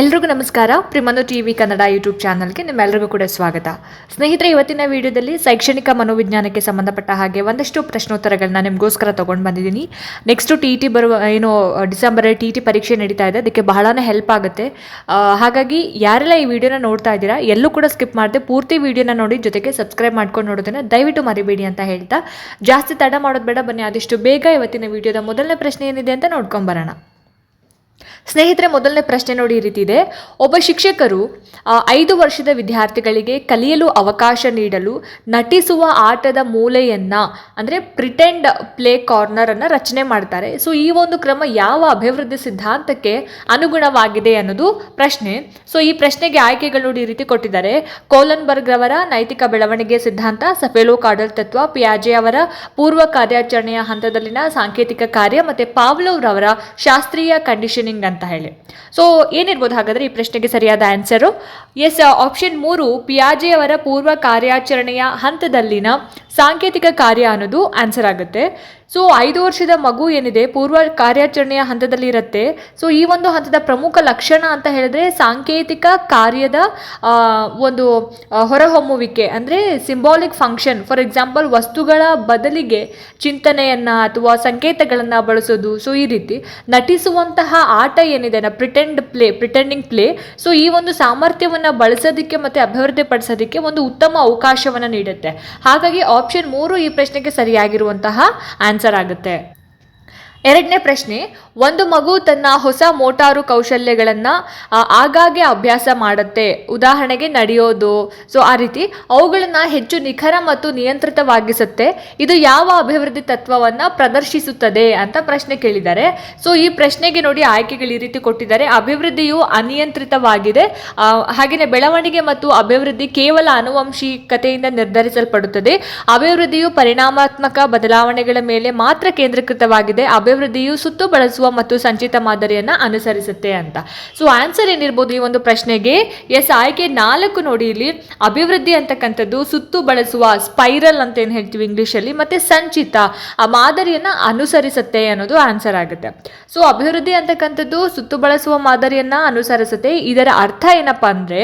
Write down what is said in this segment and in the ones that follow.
ಎಲ್ರಿಗೂ ನಮಸ್ಕಾರ. ಪ್ರಿಮನು ಟಿ ವಿ ಕನ್ನಡ ಯೂಟ್ಯೂಬ್ ಚಾನಲ್ಗೆ ನಿಮ್ಮೆಲ್ಲರಿಗೂ ಕೂಡ ಸ್ವಾಗತ. ಸ್ನೇಹಿತರೆ, ಇವತ್ತಿನ ವಿಡಿಯೋದಲ್ಲಿ ಶೈಕ್ಷಣಿಕ ಮನೋವಿಜ್ಞಾನಕ್ಕೆ ಸಂಬಂಧಪಟ್ಟ ಹಾಗೆ ಒಂದಷ್ಟು ಪ್ರಶ್ನೋತ್ತರಗಳನ್ನ ನಿಮಗೋಸ್ಕರ ತೊಗೊಂಡು ಬಂದಿದ್ದೀನಿ. ನೆಕ್ಸ್ಟು ಟಿ ಟಿ ಬರುವ, ಏನು ಡಿಸೆಂಬರ್ ಟಿ ಟಿ ಪರೀಕ್ಷೆ ನಡೀತಾ ಇದೆ. ಅದಕ್ಕೆ ಬಹಳನೇ ಹೆಲ್ಪ್ ಆಗುತ್ತೆ. ಹಾಗಾಗಿ ಯಾರೆಲ್ಲ ಈ ವಿಡಿಯೋನ ನೋಡ್ತಾ ಇದ್ದೀರಾ, ಎಲ್ಲೂ ಕೂಡ ಸ್ಕಿಪ್ ಮಾಡದೆ, ಪೂರ್ತಿ ವಿಡಿಯೋನ ನೋಡಿ ಜೊತೆಗೆ ಸಬ್ಸ್ಕ್ರೈಬ್ ಮಾಡ್ಕೊಂಡು ನೋಡೋದನ್ನು ದಯವಿಟ್ಟು ಮರಿಬೇಡಿ ಅಂತ ಹೇಳ್ತಾ, ಜಾಸ್ತಿ ತಡ ಮಾಡೋದು ಬೇಡ, ಬನ್ನಿ ಆದಷ್ಟು ಬೇಗ ಇವತ್ತಿನ ವಿಡಿಯೋದ ಮೊದಲನೇ ಪ್ರಶ್ನೆ ಏನಿದೆ ಅಂತ ನೋಡ್ಕೊಂಬರೋಣ ಸ್ನೇಹಿತರೆ, ಮೊದಲನೇ ಪ್ರಶ್ನೆ ನೋಡಿ ಈ ರೀತಿ ಇದೆ. ಒಬ್ಬ ಶಿಕ್ಷಕರು ಐದು ವರ್ಷದ ವಿದ್ಯಾರ್ಥಿಗಳಿಗೆ ಕಲಿಯಲು ಅವಕಾಶ ನೀಡಲು ನಟಿಸುವ ಆಟದ ಮೂಲೆಯನ್ನ, ಅಂದರೆ ಪ್ರಿಟೆಂಡ್ ಪ್ಲೇ ಕಾರ್ನರ್ ಅನ್ನ ರಚನೆ ಮಾಡ್ತಾರೆ. ಸೊ ಈ ಒಂದು ಕ್ರಮ ಯಾವ ಅಭಿವೃದ್ಧಿ ಸಿದ್ಧಾಂತಕ್ಕೆ ಅನುಗುಣವಾಗಿದೆ ಅನ್ನೋದು ಪ್ರಶ್ನೆ. ಸೊ ಈ ಪ್ರಶ್ನೆಗೆ ಆಯ್ಕೆಗಳು ನೋಡಿ ಈ ರೀತಿ ಕೊಟ್ಟಿದ್ದಾರೆ. ಕೋಲನ್ಬರ್ಗ್ ರವರ ನೈತಿಕ ಬೆಳವಣಿಗೆ ಸಿದ್ಧಾಂತ, ಸಫೆಲೋ ಕಾಡಲ್ ತತ್ವ, ಪಿಯಾಜೆ ಅವರ ಪೂರ್ವ ಕಾರ್ಯಾಚರಣೆಯ ಹಂತದಲ್ಲಿನ ಸಾಂಕೇತಿಕ ಕಾರ್ಯ, ಮತ್ತೆ ಪಾವ್ಲೋವ್ರವರ ಶಾಸ್ತ್ರೀಯ ಕಂಡೀಷನಿಂಗ್ ಅಂತ ಹೇಳಿ. ಸೊ ಏನಿರ್ಬೋದು ಹಾಗಾದ್ರೆ ಈ ಪ್ರಶ್ನೆಗೆ ಸರಿಯಾದ ಆನ್ಸರು ಎಸ್ ಆಪ್ಷನ್ ಮೂರು ಪಿಯಾಜೆ ಅವರ ಪೂರ್ವ ಕಾರ್ಯಾಚರಣೆಯ ಹಂತದಲ್ಲಿನ ಸಾಂಕೇತಿಕ ಕಾರ್ಯ ಅನ್ನೋದು ಆನ್ಸರ್ ಆಗುತ್ತೆ. ಸೊ ಐದು ವರ್ಷದ ಮಗು ಏನಿದೆ, ಪೂರ್ವ ಕಾರ್ಯಾಚರಣೆಯ ಹಂತದಲ್ಲಿ ಇರುತ್ತೆ. ಸೊ ಈ ಒಂದು ಹಂತದ ಪ್ರಮುಖ ಲಕ್ಷಣ ಅಂತ ಹೇಳಿದ್ರೆ ಸಾಂಕೇತಿಕ ಕಾರ್ಯದ ಒಂದು ಹೊರಹೊಮ್ಮುವಿಕೆ. ಅಂದರೆ ಸಿಂಬಾಲಿಕ್ ಫಂಕ್ಷನ್ ಫಾರ್ ಎಕ್ಸಾಂಪಲ್ ವಸ್ತುಗಳ ಬದಲಿಗೆ ಚಿಂತನೆಯನ್ನು ಅಥವಾ ಸಂಕೇತಗಳನ್ನು ಬಳಸೋದು. ಸೊ ಈ ರೀತಿ ನಟಿಸುವಂತಹ ಆಟ ಏನಿದೆ, ನಾ pretend play pretending play so ಈ ಒಂದು ಸಾಮರ್ಥ್ಯವನ್ನು ಬಳಸೋದಕ್ಕೆ ಮತ್ತು ಅಭಿವೃದ್ಧಿ ಪಡಿಸೋದಕ್ಕೆ ಒಂದು ಉತ್ತಮ ಅವಕಾಶವನ್ನು ನೀಡುತ್ತೆ. ಹಾಗಾಗಿ ಆಪ್ಷನ್ ಮೂರು ಈ ಪ್ರಶ್ನೆಗೆ ಸರಿಯಾಗಿರುವಂತಹ ಆನ್ಸರ್ ಆಗುತ್ತೆ. ಎರಡನೇ ಪ್ರಶ್ನೆ ಒಂದು ಮಗು ತನ್ನ ಹೊಸ ಮೋಟಾರು ಕೌಶಲ್ಯಗಳನ್ನು ಆಗಾಗ್ಗೆ ಅಭ್ಯಾಸ ಮಾಡುತ್ತೆ. ಉದಾಹರಣೆಗೆ ನಡೆಯೋದು. ಸೊ, ಆ ರೀತಿ ಅವುಗಳನ್ನು ಹೆಚ್ಚು ನಿಖರ ಮತ್ತು ನಿಯಂತ್ರಿತವಾಗಿಸುತ್ತೆ. ಇದು ಯಾವ ಅಭಿವೃದ್ಧಿ ತತ್ವವನ್ನು ಪ್ರದರ್ಶಿಸುತ್ತದೆ ಅಂತ ಪ್ರಶ್ನೆ ಕೇಳಿದ್ದಾರೆ. ಸೊ, ಈ ಪ್ರಶ್ನೆಗೆ ನೋಡಿ ಆಯ್ಕೆಗಳು ಈ ರೀತಿ ಕೊಟ್ಟಿದ್ದಾರೆ. ಅಭಿವೃದ್ಧಿಯು ಅನಿಯಂತ್ರಿತವಾಗಿದೆ. ಹಾಗೆಯೇ ಬೆಳವಣಿಗೆ ಮತ್ತು ಅಭಿವೃದ್ಧಿ ಕೇವಲ ಆನುವಂಶಿಕತೆಯಿಂದ ನಿರ್ಧರಿಸಲ್ಪಡುತ್ತದೆ. ಅಭಿವೃದ್ಧಿಯು ಪರಿಣಾಮಾತ್ಮಕ ಬದಲಾವಣೆಗಳ ಮೇಲೆ ಮಾತ್ರ ಕೇಂದ್ರೀಕೃತವಾಗಿದೆ. ಅಭಿವೃದ್ಧಿಯು ಸುತ್ತು ಬಳಸುವ ಮತ್ತು ಸಂಚಿತ ಮಾದರಿಯನ್ನ ಅನುಸರಿಸುತ್ತೆ ಅಂತ. ಸೊ ಆನ್ಸರ್ ಏನಿರ್ಬೋದು ಈ ಒಂದು ಪ್ರಶ್ನೆಗೆ? ಎಸ್ ಆಯ್ಕೆ ನಾಲ್ಕು ನೋಡಿ ಇಲ್ಲಿ. ಅಭಿವೃದ್ಧಿ ಅಂತಕ್ಕಂಥದ್ದು, ಸುತ್ತು ಬಳಸುವ ಸ್ಪೈರಲ್ ಅಂತ ಏನು ಹೇಳ್ತೀವಿ ಇಂಗ್ಲೀಷಲ್ಲಿ ಮತ್ತೆ ಸಂಚಿತ, ಆ ಮಾದರಿಯನ್ನ ಅನುಸರಿಸುತ್ತೆ ಅನ್ನೋದು ಆನ್ಸರ್ ಆಗುತ್ತೆ. ಸೊ ಅಭಿವೃದ್ಧಿ ಅಂತಕ್ಕಂಥದ್ದು, ಸುತ್ತು ಬಳಸುವ ಮಾದರಿಯನ್ನ ಅನುಸರಿಸುತ್ತೆ. ಇದರ ಅರ್ಥ ಏನಪ್ಪಾ ಅಂದ್ರೆ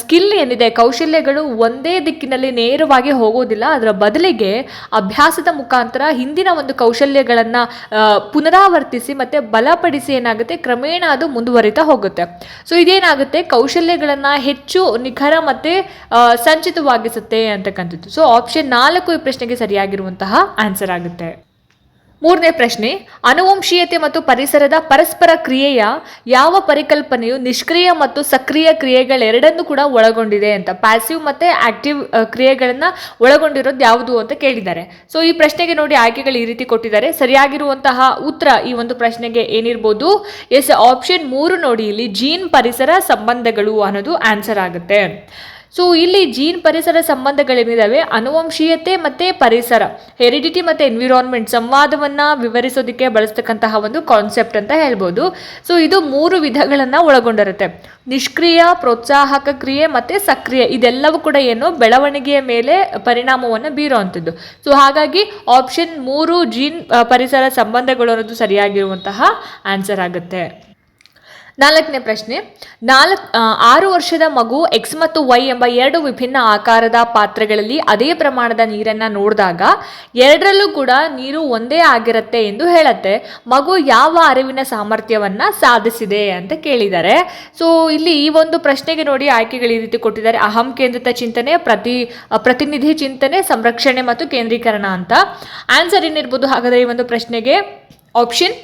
ಸ್ಕಿಲ್ ಏನಿದೆ, ಕೌಶಲ್ಯಗಳು ಒಂದೇ ದಿಕ್ಕಿನಲ್ಲಿ ನೇರವಾಗಿ ಹೋಗೋದಿಲ್ಲ. ಅದರ ಬದಲಿಗೆ ಅಭ್ಯಾಸದ ಮುಖಾಂತರ ಹಿಂದಿನ ಒಂದು ಕೌಶಲ್ಯಗಳನ್ನು ಪುನರಾವರ್ತಿಸಿ ಮತ್ತೆ ಬಲಪಡಿಸಿ ಏನಾಗುತ್ತೆ? ಕ್ರಮೇಣ ಅದು ಮುಂದುವರಿತಾ ಹೋಗುತ್ತೆ. ಸೊ ಇದೇನಾಗುತ್ತೆ? ಕೌಶಲ್ಯಗಳನ್ನ ಹೆಚ್ಚು ನಿಖರ ಮತ್ತೆ ಸಂಚಿತವಾಗಿಸುತ್ತೆ ಅಂತಕ್ಕಂಥದ್ದು. ಸೊ ಆಪ್ಷನ್ ನಾಲ್ಕು ಈ ಪ್ರಶ್ನೆಗೆ ಸರಿಯಾಗಿರುವಂತಹ ಆನ್ಸರ್ ಆಗುತ್ತೆ. ಮೂರನೇ ಪ್ರಶ್ನೆ, ಅನುವಂಶೀಯತೆ ಮತ್ತು ಪರಿಸರದ ಪರಸ್ಪರ ಕ್ರಿಯೆಯ ಯಾವ ಪರಿಕಲ್ಪನೆಯು ನಿಷ್ಕ್ರಿಯ ಮತ್ತು ಸಕ್ರಿಯ ಕ್ರಿಯೆಗಳೆರಡನ್ನೂ ಕೂಡ ಒಳಗೊಂಡಿದೆ ಅಂತ. ಪ್ಯಾಸಿವ್ ಮತ್ತು ಆಕ್ಟಿವ್ ಕ್ರಿಯೆಗಳನ್ನು ಒಳಗೊಂಡಿರೋದು ಯಾವುದು ಅಂತ ಕೇಳಿದ್ದಾರೆ. ಸೊ ಈ ಪ್ರಶ್ನೆಗೆ ನೋಡಿ ಆಯ್ಕೆಗಳು ಈ ರೀತಿ ಕೊಟ್ಟಿದ್ದಾರೆ. ಸರಿಯಾಗಿರುವಂತಹ ಉತ್ತರ ಈ ಒಂದು ಪ್ರಶ್ನೆಗೆ ಏನಿರ್ಬೋದು? ಎಸ್ ಆಪ್ಷನ್ ಮೂರು ನೋಡಿ. ಇಲ್ಲಿ ಜೀನ್ ಪರಿಸರ ಸಂಬಂಧಗಳು ಅನ್ನೋದು ಆನ್ಸರ್ ಆಗುತ್ತೆ. ಸೊ ಇಲ್ಲಿ ಜೀನ್ ಪರಿಸರ ಸಂಬಂಧಗಳೇನಿದಾವೆ ಅನುವಂಶೀಯತೆ ಮತ್ತೆ ಪರಿಸರ ಹೆರಿಡಿಟಿ ಮತ್ತೆ ಎನ್ವಿರಾನ್ಮೆಂಟ್ ಸಂವಾದವನ್ನ ವಿವರಿಸೋದಕ್ಕೆ ಬಳಸ್ತಕ್ಕಂತಹ ಒಂದು ಕಾನ್ಸೆಪ್ಟ್ ಅಂತ ಹೇಳ್ಬೋದು. ಸೊ ಇದು ಮೂರು ವಿಧಗಳನ್ನ ಒಳಗೊಂಡಿರುತ್ತೆ. ನಿಷ್ಕ್ರಿಯ, ಪ್ರೋತ್ಸಾಹಕ ಕ್ರಿಯೆ ಮತ್ತೆ ಸಕ್ರಿಯ, ಇದೆಲ್ಲವೂ ಕೂಡ ಏನು ಬೆಳವಣಿಗೆಯ ಮೇಲೆ ಪರಿಣಾಮವನ್ನು ಬೀರುವಂಥದ್ದು. ಸೊ ಹಾಗಾಗಿ ಆಪ್ಷನ್ ಮೂರು ಜೀನ್ ಪರಿಸರ ಸಂಬಂಧಗಳು ಅನ್ನೋದು ಸರಿಯಾಗಿರುವಂತಹ ಆನ್ಸರ್ ಆಗುತ್ತೆ. ನಾಲ್ಕನೇ ಪ್ರಶ್ನೆ. ನಾಲ್ಕು ಆರು ವರ್ಷದ ಮಗು ಎಕ್ಸ್ ಮತ್ತು ವೈ ಎಂಬ ಎರಡು ವಿಭಿನ್ನ ಆಕಾರದ ಪಾತ್ರೆಗಳಲ್ಲಿ ಅದೇ ಪ್ರಮಾಣದ ನೀರನ್ನು ನೋಡಿದಾಗ ಎರಡರಲ್ಲೂ ಕೂಡ ನೀರು ಒಂದೇ ಆಗಿರುತ್ತೆ ಎಂದು ಹೇಳುತ್ತೆ. ಮಗು ಯಾವ ಅರಿವಿನ ಸಾಮರ್ಥ್ಯವನ್ನು ಸಾಧಿಸಿದೆ ಅಂತ ಕೇಳಿದ್ದಾರೆ ಸೊ ಇಲ್ಲಿ ಈ ಒಂದು ಪ್ರಶ್ನೆಗೆ ನೋಡಿ ಆಯ್ಕೆಗಳು ಈ ರೀತಿ ಕೊಟ್ಟಿದ್ದಾರೆ. ಅಹಂ ಕೇಂದ್ರಿತ ಚಿಂತನೆ, ಪ್ರತಿ ಪ್ರತಿನಿಧಿ ಚಿಂತನೆ, ಸಂರಕ್ಷಣೆ ಮತ್ತು ಕೇಂದ್ರೀಕರಣ ಅಂತ. ಆನ್ಸರ್ ಏನಿರ್ಬೋದು ಹಾಗಾದರೆ ಈ ಒಂದು ಪ್ರಶ್ನೆಗೆ? ಆಪ್ಷನ್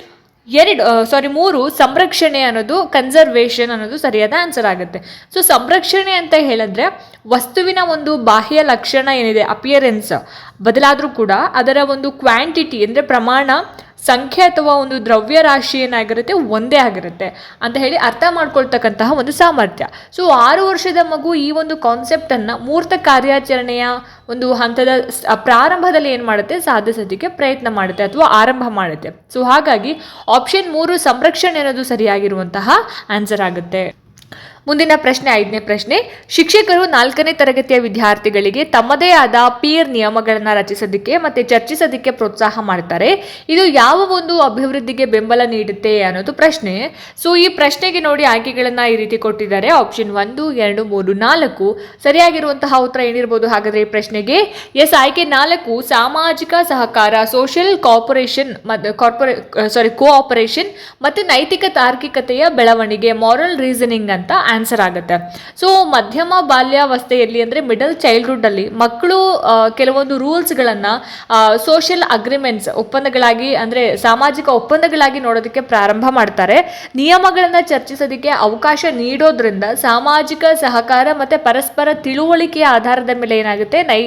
ಎರಡು ಸಾರಿ ಮೂರು ಸಂರಕ್ಷಣೆ ಅನ್ನೋದು ಕನ್ಸರ್ವೇಷನ್ ಅನ್ನೋದು ಸರಿಯಾದ ಆನ್ಸರ್ ಆಗುತ್ತೆ. ಸೊ ಸಂರಕ್ಷಣೆ ಅಂತ ಹೇಳಿದ್ರೆ ವಸ್ತುವಿನ ಒಂದು ಬಾಹ್ಯ ಲಕ್ಷಣ ಏನಿದೆ ಅಪಿಯರೆನ್ಸ್ ಬದಲಾದರೂ ಕೂಡ ಅದರ ಒಂದು ಕ್ವಾಂಟಿಟಿ ಅಂದರೆ ಪ್ರಮಾಣ ಸಂಖ್ಯೆ ಅಥವಾ ಒಂದು ದ್ರವ್ಯ ರಾಶಿ ಏನಾಗಿರುತ್ತೆ ಒಂದೇ ಆಗಿರುತ್ತೆ ಅಂತ ಹೇಳಿ ಅರ್ಥ ಮಾಡ್ಕೊಳ್ತಕ್ಕಂತಹ ಒಂದು ಸಾಮರ್ಥ್ಯ. ಸೊ ಆರು ವರ್ಷದ ಮಗು ಈ ಒಂದು ಕಾನ್ಸೆಪ್ಟನ್ನು ಮೂರ್ತ ಕಾರ್ಯಾಚರಣೆಯ ಒಂದು ಹಂತದ ಪ್ರಾರಂಭದಲ್ಲಿ ಏನು ಮಾಡುತ್ತೆ? ಸಾಧಿಸೋದಕ್ಕೆ ಪ್ರಯತ್ನ ಮಾಡುತ್ತೆ ಅಥವಾ ಆರಂಭ ಮಾಡುತ್ತೆ. ಸೊ ಹಾಗಾಗಿ ಆಪ್ಷನ್ ಮೂರು ಸಂರಕ್ಷಣೆ ಅನ್ನೋದು ಸರಿಯಾಗಿರುವಂತಹ ಆನ್ಸರ್ ಆಗುತ್ತೆ. ಮುಂದಿನ ಪ್ರಶ್ನೆ, ಐದನೇ ಪ್ರಶ್ನೆ. ಶಿಕ್ಷಕರು ನಾಲ್ಕನೇ ತರಗತಿಯ ವಿದ್ಯಾರ್ಥಿಗಳಿಗೆ ತಮ್ಮದೇ ಆದ ಪೀರ್ ನಿಯಮಗಳನ್ನು ರಚಿಸೋದಕ್ಕೆ ಮತ್ತೆ ಚರ್ಚಿಸೋದಕ್ಕೆ ಪ್ರೋತ್ಸಾಹ ಮಾಡ್ತಾರೆ. ಇದು ಯಾವ ಒಂದು ಅಭಿವೃದ್ಧಿಗೆ ಬೆಂಬಲ ನೀಡುತ್ತೆ ಅನ್ನೋದು ಪ್ರಶ್ನೆ. ಸೊ ಈ ಪ್ರಶ್ನೆಗೆ ನೋಡಿ ಆಯ್ಕೆಗಳನ್ನು ಈ ರೀತಿ ಕೊಟ್ಟಿದ್ದಾರೆ. ಆಪ್ಷನ್ ಒಂದು, ಎರಡು, ಮೂರು, ನಾಲ್ಕು. ಸರಿಯಾಗಿರುವಂತಹ ಉತ್ತರ ಏನಿರ್ಬೋದು ಹಾಗಾದ್ರೆ ಈ ಪ್ರಶ್ನೆಗೆ? ಎಸ್ ಆಯ್ಕೆ ನಾಲ್ಕು, ಸಾಮಾಜಿಕ ಸಹಕಾರ ಸೋಷಿಯಲ್ ಕಾರ್ಪೊರೇಷನ್ ಕಾರ್ಪೊರೇ ಸಾರಿ ಕೋಆಪರೇಷನ್ ಮತ್ತು ನೈತಿಕ ತಾರ್ಕಿಕತೆಯ ಬೆಳವಣಿಗೆ ಮಾರಲ್ ರೀಸನಿಂಗ್ ಅಂತ ಆನ್ಸರ್ ಆಗುತ್ತೆ. ಸೊ ಮಧ್ಯಮ ಬಾಲ್ಯಾವಸ್ಥೆಯಲ್ಲಿ ಅಂದರೆ ಮಿಡಲ್ ಚೈಲ್ಡ್ಹುಡ್ಡಲ್ಲಿ ಮಕ್ಕಳು ಕೆಲವೊಂದು ರೂಲ್ಸ್ಗಳನ್ನು ಸೋಷಿಯಲ್ ಅಗ್ರಿಮೆಂಟ್ಸ್ ಒಪ್ಪಂದಗಳಾಗಿ ಅಂದರೆ ಸಾಮಾಜಿಕ ಒಪ್ಪಂದಗಳಾಗಿ ನೋಡೋದಕ್ಕೆ ಪ್ರಾರಂಭ ಮಾಡ್ತಾರೆ. ನಿಯಮಗಳನ್ನು ಚರ್ಚಿಸೋದಕ್ಕೆ ಅವಕಾಶ ನೀಡೋದ್ರಿಂದ ಸಾಮಾಜಿಕ ಸಹಕಾರ ಮತ್ತು ಪರಸ್ಪರ ತಿಳುವಳಿಕೆಯ ಆಧಾರದ ಮೇಲೆ ಏನಾಗುತ್ತೆ? ನೈ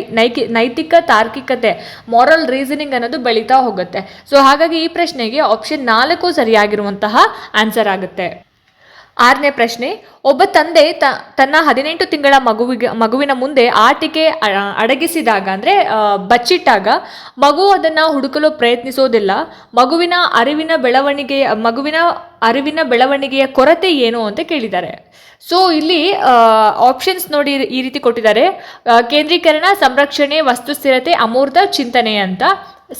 ನೈತಿಕ, ತಾರ್ಕಿಕತೆ ಮಾರಲ್ ರೀಸನಿಂಗ್ ಅನ್ನೋದು ಬೆಳೀತಾ ಹೋಗುತ್ತೆ. ಸೊ ಹಾಗಾಗಿ ಈ ಪ್ರಶ್ನೆಗೆ ಆಪ್ಷನ್ ನಾಲ್ಕು ಸರಿಯಾಗಿರುವಂತಹ ಆನ್ಸರ್ ಆಗುತ್ತೆ. ಆರನೇ ಪ್ರಶ್ನೆ, ಒಬ್ಬ ತಂದೆ ತ, ತನ್ನ ಹದಿನೆಂಟು ತಿಂಗಳ ಮಗುವಿಗೆ, ಮಗುವಿನ ಮುಂದೆ ಆಟಿಕೆ ಅಡಗಿಸಿದಾಗ, ಅಂದರೆ ಬಚ್ಚಿಟ್ಟಾಗ ಮಗು ಅದನ್ನು ಹುಡುಕಲು ಪ್ರಯತ್ನಿಸೋದಿಲ್ಲ. ಮಗುವಿನ ಅರಿವಿನ ಬೆಳವಣಿಗೆಯ ಮಗುವಿನ ಅರಿವಿನ ಬೆಳವಣಿಗೆಯ ಕೊರತೆ ಏನು ಅಂತ ಕೇಳಿದ್ದಾರೆ. ಸೊ ಇಲ್ಲಿ ಆಪ್ಷನ್ಸ್ ನೋಡಿ ಈ ರೀತಿ ಕೊಟ್ಟಿದ್ದಾರೆ. ಕೇಂದ್ರೀಕರಣ, ಸಂರಕ್ಷಣೆ ವಸ್ತು ಸ್ಥಿರತೆ ಅಮೂರ್ತ ಚಿಂತನೆ ಅಂತ.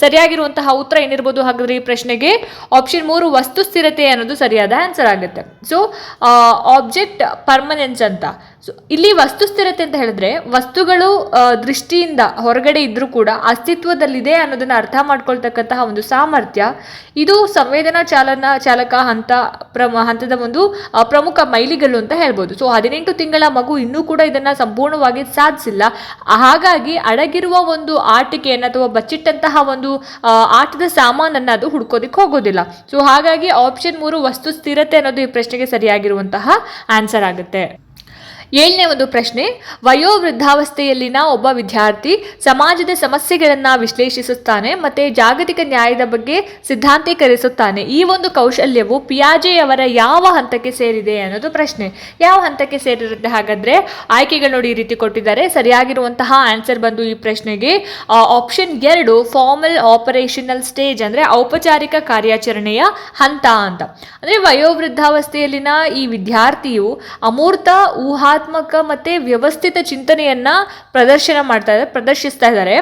ಸರಿಯಾಗಿರುವಂತಹ ಉತ್ತರ ಏನಿರ್ಬೋದು ಹಾಗಾದ್ರೆ ಈ ಪ್ರಶ್ನೆಗೆ? ಆಪ್ಷನ್ ಮೂರು, ವಸ್ತು ಸ್ಥಿರತೆ ಅನ್ನೋದು ಸರಿಯಾದ ಆನ್ಸರ್ ಆಗುತ್ತೆ. ಸೊ ಆಬ್ಜೆಕ್ಟ್ ಪರ್ಮನೆನ್ಸ್ ಅಂತ. ಸೊ ಇಲ್ಲಿ ವಸ್ತು ಸ್ಥಿರತೆ ಅಂತ ಹೇಳಿದ್ರೆ, ವಸ್ತುಗಳು ದೃಷ್ಟಿಯಿಂದ ಹೊರಗಡೆ ಇದ್ರೂ ಕೂಡ ಅಸ್ತಿತ್ವದಲ್ಲಿದೆ ಅನ್ನೋದನ್ನ ಅರ್ಥ ಮಾಡ್ಕೊಳ್ತಕ್ಕಂತಹ ಒಂದು ಸಾಮರ್ಥ್ಯ, ಇದು ಸಂವೇದನಾ ಚಾಲನ, ಚಾಲಕ, ಹಂತ, ಪ್ರಮ, ಹಂತದ ಒಂದು ಪ್ರಮುಖ ಮೈಲಿಗಲ್ಲು ಅಂತ ಹೇಳ್ಬೋದು. ಸೊ ಹದಿನೆಂಟು ತಿಂಗಳ ಮಗು ಇನ್ನೂ ಕೂಡ ಇದನ್ನ ಸಂಪೂರ್ಣವಾಗಿ ಸಾಧಿಸಿಲ್ಲ. ಹಾಗಾಗಿ ಅಡಗಿರುವ ಒಂದು ಆಟಿಕೆಯನ್ನು ಅಥವಾ ಬಚ್ಚಿಟ್ಟಂತಹ ಒಂದು ಆಟದ ಸಾಮಾನನ್ನು ಅದು ಹುಡ್ಕೋದಿಕ್ಕೆ ಹೋಗೋದಿಲ್ಲ. ಸೊ ಹಾಗಾಗಿ ಆಪ್ಷನ್ ಮೂರು, ವಸ್ತು ಸ್ಥಿರತೆ ಅನ್ನೋದು ಈ ಪ್ರಶ್ನೆಗೆ ಸರಿಯಾಗಿರುವಂತಹ ಆನ್ಸರ್ ಆಗುತ್ತೆ. ಏಳನೇ ಒಂದು ಪ್ರಶ್ನೆ, ವಯೋವೃದ್ಧಾವಸ್ಥೆಯಲ್ಲಿನ ಒಬ್ಬ ವಿದ್ಯಾರ್ಥಿ ಸಮಾಜದ ಸಮಸ್ಯೆಗಳನ್ನು ವಿಶ್ಲೇಷಿಸುತ್ತಾನೆ ಮತ್ತೆ ಜಾಗತಿಕ ನ್ಯಾಯದ ಬಗ್ಗೆ ಸಿದ್ಧಾಂತೀಕರಿಸುತ್ತಾನೆ. ಈ ಒಂದು ಕೌಶಲ್ಯವು ಪಿಯಾಜೆ ಅವರ ಯಾವ ಹಂತಕ್ಕೆ ಸೇರಿದೆ ಅನ್ನೋದು ಪ್ರಶ್ನೆ. ಯಾವ ಹಂತಕ್ಕೆ ಸೇರಿರುತ್ತೆ ಹಾಗಾದ್ರೆ? ಆಯ್ಕೆಗಳು ನೋಡಿ ಈ ರೀತಿ ಕೊಟ್ಟಿದ್ದಾರೆ. ಸರಿಯಾಗಿರುವಂತಹ ಆನ್ಸರ್ ಬಂದು ಈ ಪ್ರಶ್ನೆಗೆ ಆಪ್ಷನ್ ಎರಡು ಫಾರ್ಮಲ್ ಆಪರೇಷನಲ್ ಸ್ಟೇಜ್ ಅಂದ್ರೆ ಔಪಚಾರಿಕ ಕಾರ್ಯಾಚರಣೆಯ ಹಂತ ಅಂತ. ಅಂದ್ರೆ ವಯೋವೃದ್ಧಾವಸ್ಥೆಯಲ್ಲಿನ ಈ ವಿದ್ಯಾರ್ಥಿಯು ಅಮೂರ್ತ ಊಹಾತ್ಮಕ ಮತ್ತೆ ವ್ಯವಸ್ಥಿತ ಚಿಂತನೆಯನ್ನ ಪ್ರದರ್ಶನ ಮಾಡ್ತಾ ಇದ್ದಾರೆ, ಪ್ರದರ್ಶಿಸ್ತಾ ಇದ್ದಾರೆ.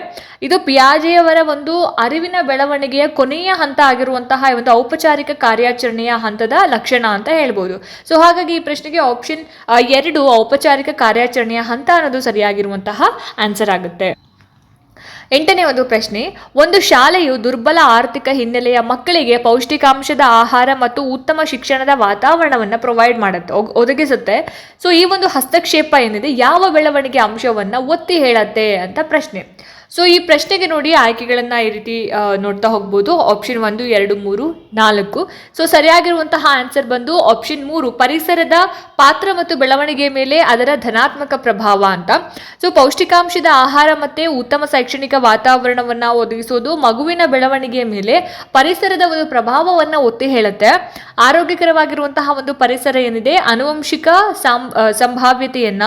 ಇದು ಪಿಯಾಜೆಯವರ ಒಂದು ಅರಿವಿನ ಬೆಳವಣಿಗೆಯ ಕೊನೆಯ ಹಂತ ಆಗಿರುವಂತಹ ಒಂದು ಔಪಚಾರಿಕ ಕಾರ್ಯಾಚರಣೆಯ ಹಂತದ ಲಕ್ಷಣ ಅಂತ ಹೇಳ್ಬೋದು. ಸೊ ಹಾಗಾಗಿ ಈ ಪ್ರಶ್ನೆಗೆ ಆಪ್ಷನ್ ಎರಡು ಔಪಚಾರಿಕ ಕಾರ್ಯಾಚರಣೆಯ ಹಂತ ಅನ್ನೋದು ಸರಿಯಾಗಿರುವಂತಹ ಆನ್ಸರ್ ಆಗುತ್ತೆ. ಎಂಟನೇ ಒಂದು ಪ್ರಶ್ನೆ, ಒಂದು ಶಾಲೆಯು ದುರ್ಬಲ ಆರ್ಥಿಕ ಹಿನ್ನೆಲೆಯ ಮಕ್ಕಳಿಗೆ ಪೌಷ್ಟಿಕಾಂಶದ ಆಹಾರ ಮತ್ತು ಉತ್ತಮ ಶಿಕ್ಷಣದ ವಾತಾವರಣವನ್ನು ಪ್ರೊವೈಡ್ ಮಾಡುತ್ತೆ ಒದಗಿಸುತ್ತೆ. ಸೊ ಈ ಒಂದು ಹಸ್ತಕ್ಷೇಪ ಏನಿದೆ, ಯಾವ ಬೆಳವಣಿಗೆ ಅಂಶವನ್ನು ಒತ್ತಿ ಹೇಳತ್ತೆ ಅಂತ ಪ್ರಶ್ನೆ. ಸೊ ಈ ಪ್ರಶ್ನೆಗೆ ನೋಡಿ ಆಯ್ಕೆಗಳನ್ನು ಈ ರೀತಿ ನೋಡ್ತಾ ಹೋಗ್ಬೋದು. ಆಪ್ಷನ್ ಒಂದು, ಎರಡು, ಮೂರು, ನಾಲ್ಕು. ಸೊ ಸರಿಯಾಗಿರುವಂತಹ ಆನ್ಸರ್ ಬಂದು ಆಪ್ಷನ್ ಮೂರು, ಪರಿಸರದ ಪಾತ್ರ ಮತ್ತು ಬೆಳವಣಿಗೆ ಮೇಲೆ ಅದರ ಧನಾತ್ಮಕ ಪ್ರಭಾವ ಅಂತ. ಸೊ ಪೌಷ್ಟಿಕಾಂಶದ ಆಹಾರ ಮತ್ತು ಉತ್ತಮ ಶೈಕ್ಷಣಿಕ ವಾತಾವರಣವನ್ನು ಒದಗಿಸೋದು ಮಗುವಿನ ಬೆಳವಣಿಗೆಯ ಮೇಲೆ ಪರಿಸರದ ಒಂದು ಪ್ರಭಾವವನ್ನು ಒತ್ತಿ ಹೇಳುತ್ತೆ. ಆರೋಗ್ಯಕರವಾಗಿರುವಂತಹ ಒಂದು ಪರಿಸರ ಏನಿದೆ, ಆನುವಂಶಿಕ ಸಂಭಾವ್ಯತೆಯನ್ನ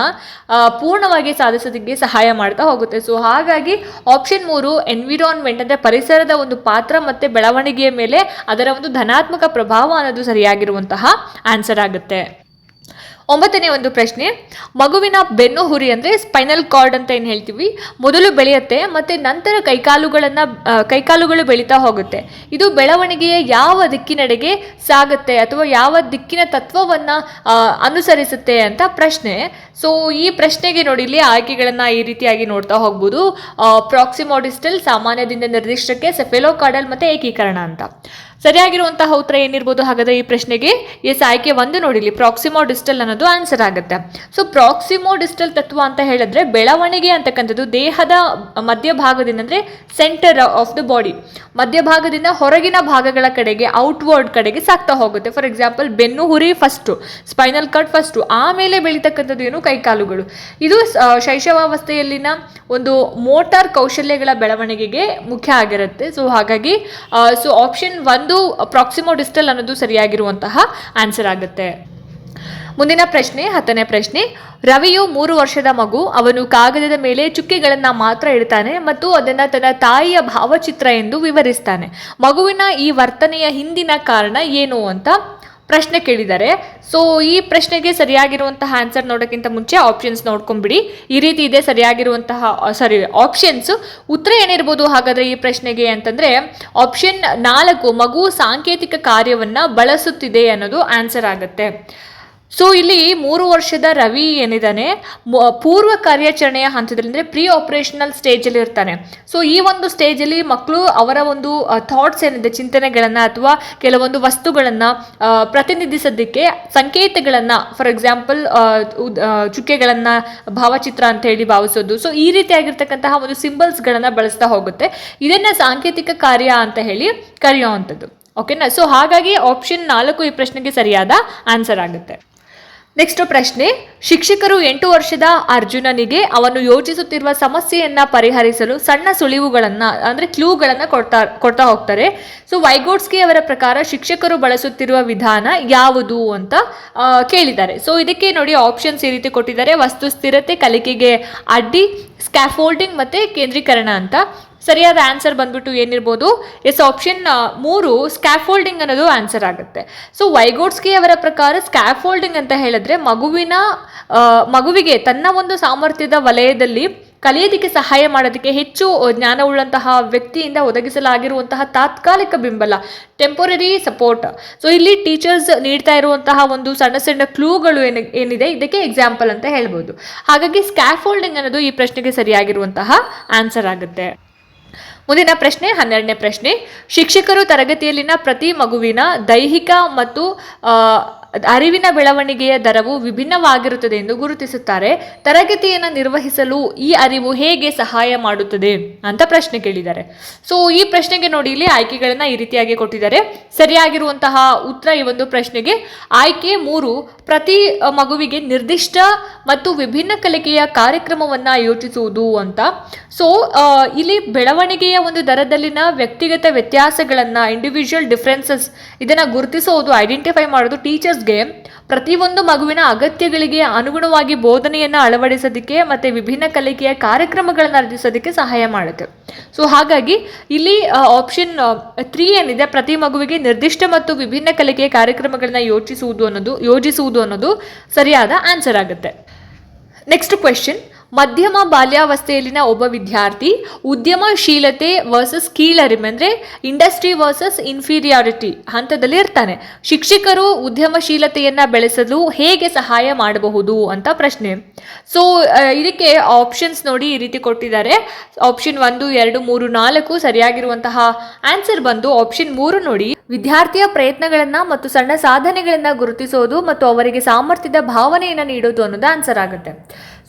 ಪೂರ್ಣವಾಗಿ ಸಾಧಿಸೋದಕ್ಕೆ ಸಹಾಯ ಮಾಡ್ತಾ ಹೋಗುತ್ತೆ. ಸೊ ಹಾಗಾಗಿ ಆಪ್ಷನ್ ಮೂರು ಎನ್ವಿರಾನ್ಮೆಂಟ್ ಅಂದರೆ ಪರಿಸರದ ಒಂದು ಪಾತ್ರ ಮತ್ತು ಬೆಳವಣಿಗೆಯ ಮೇಲೆ ಅದರ ಒಂದು ಧನಾತ್ಮಕ ಪ್ರಭಾವ ಅನ್ನೋದು ಸರಿಯಾಗಿರುವಂತಹ ಆನ್ಸರ್ ಆಗುತ್ತೆ. ಒಂಬತ್ತನೇ ಒಂದು ಪ್ರಶ್ನೆ, ಮಗುವಿನ ಬೆನ್ನು ಹುರಿ ಅಂದರೆ ಸ್ಪೈನಲ್ ಕಾರ್ಡ್ ಅಂತ ಏನು ಹೇಳ್ತೀವಿ? ಮೊದಲು ಬೆಳೆಯುತ್ತೆ ಮತ್ತು ನಂತರ ಕೈಕಾಲುಗಳನ್ನು ಕೈಕಾಲುಗಳು ಬೆಳೀತಾ ಹೋಗುತ್ತೆ. ಇದು ಬೆಳವಣಿಗೆಯ ಯಾವ ದಿಕ್ಕಿನೆಡೆಗೆ ಸಾಗುತ್ತೆ ಅಥವಾ ಯಾವ ದಿಕ್ಕಿನ ತತ್ವವನ್ನು ಅನುಸರಿಸುತ್ತೆ ಅಂತ ಪ್ರಶ್ನೆ. ಸೊ ಈ ಪ್ರಶ್ನೆಗೆ ನೋಡಿ, ಇಲ್ಲಿ ಆಯ್ಕೆಗಳನ್ನು ಈ ರೀತಿಯಾಗಿ ನೋಡ್ತಾ ಹೋಗ್ಬೋದು. ಪ್ರಾಕ್ಸಿಮೋಡಿಸ್ಟಲ್ ಸಾಮಾನ್ಯದಿಂದ ನಿರ್ದಿಷ್ಟಕ್ಕೆ ಸೆಫೆಲೋಕಾರ್ಡಲ್ ಮತ್ತು ಏಕೀಕರಣ ಅಂತ. ಸರಿಯಾಗಿರುವಂತಹ ಉತ್ತರ ಏನಿರ್ಬೋದು ಹಾಗಾದ್ರೆ ಈ ಪ್ರಶ್ನೆಗೆ? ಎಸ್, ಆಯ್ಕೆ ಒಂದು ನೋಡಿಲಿ. ಪ್ರಾಕ್ಸಿಮೋ ಡಿಸ್ಟಲ್ ಅನ್ನೋದು ಆನ್ಸರ್ ಆಗುತ್ತೆ. ಸೊ ಪ್ರಾಕ್ಸಿಮೋ ಡಿಸ್ಟಲ್ ತತ್ವ ಅಂತ ಹೇಳಿದ್ರೆ ಬೆಳವಣಿಗೆ ಅಂತಕ್ಕಂಥದ್ದು ದೇಹದ ಮಧ್ಯಭಾಗದಿಂದ ಅಂದರೆ ಸೆಂಟರ್ ಆಫ್ ದ ಬಾಡಿ ಮಧ್ಯಭಾಗದಿಂದ ಹೊರಗಿನ ಭಾಗಗಳ ಕಡೆಗೆ ಔಟ್ವರ್ಡ್ ಕಡೆಗೆ ಸಾಗ್ತಾ ಹೋಗುತ್ತೆ. ಫಾರ್ ಎಕ್ಸಾಂಪಲ್ ಬೆನ್ನು, ಹುರಿ ಫಸ್ಟು ಸ್ಪೈನಲ್ ಕಾರ್ಡ್ ಫಸ್ಟು ಆಮೇಲೆ ಬೆಳೀತಕ್ಕಂಥದ್ದು ಏನು? ಕೈಕಾಲುಗಳು ಇದು ಶೈಶವಾವಸ್ಥೆಯಲ್ಲಿನ ಒಂದು ಮೋಟಾರ್ ಕೌಶಲ್ಯಗಳ ಬೆಳವಣಿಗೆಗೆ ಮುಖ್ಯ ಆಗಿರುತ್ತೆ. ಸೊ ಹಾಗಾಗಿ ಸೊ ಆಪ್ಷನ್ ಒಂದು ಪ್ರಾಕ್ಸಿಮೋ ಡಿಸ್ಟಲ್ ಅನ್ನೋದು ಸರಿಯಾಗಿರುವಂತಹ ಆನ್ಸರ್ ಆಗುತ್ತೆ. ಮುಂದಿನ ಪ್ರಶ್ನೆ, ಹತ್ತನೇ ಪ್ರಶ್ನೆ. ರವಿಯು ಮೂರು ವರ್ಷದ ಮಗು, ಅವನು ಕಾಗದದ ಮೇಲೆ ಚುಕ್ಕೆಗಳನ್ನು ಮಾತ್ರ ಇಡ್ತಾನೆ ಮತ್ತು ಅದನ್ನು ತನ್ನ ತಾಯಿಯ ಭಾವಚಿತ್ರ ಎಂದು ವಿವರಿಸ್ತಾನೆ. ಮಗುವಿನ ಈ ವರ್ತನೆಯ ಹಿಂದಿನ ಕಾರಣ ಏನು ಅಂತ ಪ್ರಶ್ನೆ ಕೇಳಿದ್ದಾರೆ. ಸೊ ಈ ಪ್ರಶ್ನೆಗೆ ಸರಿಯಾಗಿರುವಂತಹ ಆನ್ಸರ್ ನೋಡೋಕ್ಕಿಂತ ಮುಂಚೆ ಆಪ್ಷನ್ಸ್ ನೋಡ್ಕೊಂಬಿಡಿ ಈ ರೀತಿ ಇದೆ, ಸರಿಯಾಗಿರುವಂತಹ ಸಾರಿ ಆಪ್ಷನ್ಸ್ ಉತ್ತರ ಏನಿರ್ಬೋದು ಹಾಗಾದ್ರೆ ಈ ಪ್ರಶ್ನೆಗೆ ಅಂತಂದ್ರೆ ಆಪ್ಷನ್ ನಾಲ್ಕು ಮಗು ಸಾಂಕೇತಿಕ ಕಾರ್ಯವನ್ನ ಬಳಸುತ್ತಿದೆ ಅನ್ನೋದು ಆನ್ಸರ್ ಆಗುತ್ತೆ. ಸೊ ಇಲ್ಲಿ ಮೂರು ವರ್ಷದ ರವಿ ಏನಿದ್ದಾನೆ ಪೂರ್ವ ಕಾರ್ಯಾಚರಣೆಯ ಹಂತದಲ್ಲಿ ಅಂದರೆ ಪ್ರೀ ಆಪರೇಷನಲ್ ಸ್ಟೇಜಲ್ಲಿ ಇರ್ತಾನೆ. ಸೊ ಈ ಒಂದು ಸ್ಟೇಜಲ್ಲಿ ಮಕ್ಕಳು ಅವರ ಒಂದು ಥಾಟ್ಸ್ ಏನಿದೆ, ಚಿಂತನೆಗಳನ್ನು ಅಥವಾ ಕೆಲವೊಂದು ವಸ್ತುಗಳನ್ನು ಪ್ರತಿನಿಧಿಸೋದಕ್ಕೆ ಸಂಕೇತಗಳನ್ನು ಫಾರ್ ಎಕ್ಸಾಂಪಲ್ ಚುಕ್ಕೆಗಳನ್ನು ಭಾವಚಿತ್ರ ಅಂತ ಹೇಳಿ ಭಾವಿಸೋದು. ಸೊ ಈ ರೀತಿಯಾಗಿರ್ತಕ್ಕಂತಹ ಒಂದು ಸಿಂಬಲ್ಸ್ಗಳನ್ನು ಬಳಸ್ತಾ ಹೋಗುತ್ತೆ. ಇದನ್ನು ಸಾಂಕೇತಿಕ ಕಾರ್ಯ ಅಂತ ಹೇಳಿ ಕರೆಯುವಂಥದ್ದು. ಓಕೆನಾ ಸೊ ಹಾಗಾಗಿ ಆಪ್ಷನ್ ನಾಲ್ಕು ಈ ಪ್ರಶ್ನೆಗೆ ಸರಿಯಾದ ಆನ್ಸರ್ ಆಗುತ್ತೆ. ನೆಕ್ಸ್ಟ್ ಪ್ರಶ್ನೆ, ಶಿಕ್ಷಕರು ಎಂಟು ವರ್ಷದ ಅರ್ಜುನನಿಗೆ ಅವನು ಯೋಚಿಸುತ್ತಿರುವ ಸಮಸ್ಯೆಯನ್ನ ಪರಿಹರಿಸಲು ಸಣ್ಣ ಸುಳಿವುಗಳನ್ನ, ಅಂದ್ರೆ ಕ್ಲೂಗಳನ್ನ ಕೊಡ್ತಾ ಕೊಡ್ತಾ ಹೋಗ್ತಾರೆ. ಸೊ ವೈಗೋಡ್ಸ್ಕಿ ಅವರ ಪ್ರಕಾರ ಶಿಕ್ಷಕರು ಬಳಸುತ್ತಿರುವ ವಿಧಾನ ಯಾವುದು ಅಂತ ಕೇಳಿದ್ದಾರೆ. ಸೊ ಇದಕ್ಕೆ ನೋಡಿ ಆಪ್ಷನ್ಸ್ ಈ ರೀತಿ ಕೊಟ್ಟಿದ್ದಾರೆ. ವಸ್ತು ಸ್ಥಿರತೆ, ಕಲಿಕೆಗೆ ಅಡ್ಡಿ ಸ್ಕ್ಯಾಫೋಲ್ಡಿಂಗ್ ಮತ್ತೆ ಕೇಂದ್ರೀಕರಣ ಅಂತ. ಸರಿಯಾದ ಆನ್ಸರ್ ಬಂದ್ಬಿಟ್ಟು ಏನಿರ್ಬೋದು ಎಸ್ ಆಪ್ಷನ್ ಮೂರು ಸ್ಕ್ಯಾಫೋಲ್ಡಿಂಗ್ ಅನ್ನೋದು ಆನ್ಸರ್ ಆಗುತ್ತೆ. ಸೊ ವೈಗೋಡ್ಸ್ಕಿ ಅವರ ಪ್ರಕಾರ ಸ್ಕ್ಯಾಫೋಲ್ಡಿಂಗ್ ಅಂತ ಹೇಳಿದ್ರೆ ಮಗುವಿನ ಮಗುವಿಗೆ ತನ್ನ ಒಂದು ಸಾಮರ್ಥ್ಯದ ವಲಯದಲ್ಲಿ ಕಲಿಯೋದಕ್ಕೆ ಸಹಾಯ ಮಾಡೋದಕ್ಕೆ ಹೆಚ್ಚು ಜ್ಞಾನವುಳ್ಳಂತಹ ವ್ಯಕ್ತಿಯಿಂದ ಒದಗಿಸಲಾಗಿರುವಂತಹ ತಾತ್ಕಾಲಿಕ ಬೆಂಬಲ ಟೆಂಪೊರರಿ ಸಪೋರ್ಟ್ ಸೊ ಇಲ್ಲಿ ಟೀಚರ್ಸ್ ನೀಡ್ತಾ ಇರುವಂತಹ ಒಂದು ಸಣ್ಣ ಸಣ್ಣ ಕ್ಲೂಗಳು ಏನು, ಏನಿದೆ, ಇದಕ್ಕೆ ಎಕ್ಸಾಂಪಲ್ ಅಂತ ಹೇಳ್ಬೋದು. ಹಾಗಾಗಿ ಸ್ಕ್ಯಾಫೋಲ್ಡಿಂಗ್ ಅನ್ನೋದು ಈ ಪ್ರಶ್ನೆಗೆ ಸರಿಯಾಗಿರುವಂತಹ ಆನ್ಸರ್ ಆಗುತ್ತೆ. ಮುಂದಿನ ಪ್ರಶ್ನೆ ಹನ್ನೆರಡನೇ ಪ್ರಶ್ನೆ. ಶಿಕ್ಷಕರು ತರಗತಿಯಲ್ಲಿನ ಪ್ರತಿ ಮಗುವಿನ ದೈಹಿಕ ಮತ್ತು ಅರಿವಿನ ಬೆಳವಣಿಗೆಯ ದರವು ವಿಭಿನ್ನವಾಗಿರುತ್ತದೆ ಎಂದು ಗುರುತಿಸುತ್ತಾರೆ. ತರಗತಿಯನ್ನು ನಿರ್ವಹಿಸಲು ಈ ಅರಿವು ಹೇಗೆ ಸಹಾಯ ಮಾಡುತ್ತದೆ ಅಂತ ಪ್ರಶ್ನೆ ಕೇಳಿದ್ದಾರೆ. ಸೊ ಈ ಪ್ರಶ್ನೆಗೆ ನೋಡಿ, ಇಲ್ಲಿ ಆಯ್ಕೆಗಳನ್ನು ಈ ರೀತಿಯಾಗಿ ಕೊಟ್ಟಿದ್ದಾರೆ. ಸರಿಯಾಗಿರುವಂತಹ ಉತ್ತರ ಈ ಒಂದು ಪ್ರಶ್ನೆಗೆ, ಆಯ್ಕೆ ಮೂರು, ಪ್ರತಿ ಮಗುವಿಗೆ ನಿರ್ದಿಷ್ಟ ಮತ್ತು ವಿಭಿನ್ನ ಕಲಿಕೆಯ ಕಾರ್ಯಕ್ರಮವನ್ನ ಯೋಚಿಸುವುದು ಅಂತ. ಸೊ ಇಲ್ಲಿ ಬೆಳವಣಿಗೆಯ ಒಂದು ದರದಲ್ಲಿನ ವ್ಯಕ್ತಿಗತ ವ್ಯತ್ಯಾಸಗಳನ್ನು ಇಂಡಿವಿಜುವಲ್ ಡಿಫ್ರೆನ್ಸಸ್ ಇದನ್ನ ಗುರುತಿಸೋದು ಐಡೆಂಟಿಫೈ ಮಾಡೋದು ಟೀಚರ್ಸ್ಗೆ ಪ್ರತಿಯೊಂದು ಮಗುವಿನ ಅಗತ್ಯಗಳಿಗೆ ಅನುಗುಣವಾಗಿ ಬೋಧನೆಯನ್ನು ಅಳವಡಿಸೋದಕ್ಕೆ ಮತ್ತೆ ವಿಭಿನ್ನ ಕಲಿಕೆಯ ಕಾರ್ಯಕ್ರಮಗಳನ್ನು ರಚಿಸೋದಕ್ಕೆ ಸಹಾಯ ಮಾಡುತ್ತೆ. ಸೊ ಹಾಗಾಗಿ ಇಲ್ಲಿ ಆಪ್ಷನ್ ತ್ರೀ ಏನಿದೆ, ಪ್ರತಿ ಮಗುವಿಗೆ ನಿರ್ದಿಷ್ಟ ಮತ್ತು ವಿಭಿನ್ನ ಕಲಿಕೆಯ ಕಾರ್ಯಕ್ರಮಗಳನ್ನ ಯೋಚಿಸುವುದು ಅನ್ನೋದು, ಯೋಜಿಸುವುದು ಅನ್ನೋದು ಸರಿಯಾದ ಆನ್ಸರ್ ಆಗುತ್ತೆ. ನೆಕ್ಸ್ಟ್ ಕ್ವೆಶನ್ ಮಧ್ಯಮ ಬಾಲ್ಯಾವಸ್ಥೆಯಲ್ಲಿನ ಒಬ್ಬ ವಿದ್ಯಾರ್ಥಿ, ಉದ್ಯಮಶೀಲತೆ ವರ್ಸಸ್ ಕೀಳರಿಮೆ ಅಂದರೆ ಇಂಡಸ್ಟ್ರಿ ವರ್ಸಸ್ ಇನ್ಫೀರಿಯಾರಿಟಿ ಹಂತದಲ್ಲಿ ಇರ್ತಾನೆ. ಶಿಕ್ಷಕರು ಉದ್ಯಮಶೀಲತೆಯನ್ನು ಬೆಳೆಸಲು ಹೇಗೆ ಸಹಾಯ ಮಾಡಬಹುದು ಅಂತ ಪ್ರಶ್ನೆ. ಸೊ ಇದಕ್ಕೆ ಆಪ್ಷನ್ಸ್ ನೋಡಿ ಈ ರೀತಿ ಕೊಟ್ಟಿದ್ದಾರೆ. ಆಪ್ಷನ್ ಒಂದು, ಎರಡು, ಮೂರು, ನಾಲ್ಕು ಸರಿಯಾಗಿರುವಂತಹ ಆನ್ಸರ್ ಬಂದು ಆಪ್ಷನ್ ಮೂರು ನೋಡಿ. ವಿದ್ಯಾರ್ಥಿಯ ಪ್ರಯತ್ನಗಳನ್ನು ಮತ್ತು ಸಣ್ಣ ಸಾಧನೆಗಳನ್ನು ಗುರುತಿಸೋದು ಮತ್ತು ಅವರಿಗೆ ಸಾಮರ್ಥ್ಯದ ಭಾವನೆಯನ್ನು ನೀಡೋದು ಅನ್ನೋದು ಆನ್ಸರ್ ಆಗುತ್ತೆ.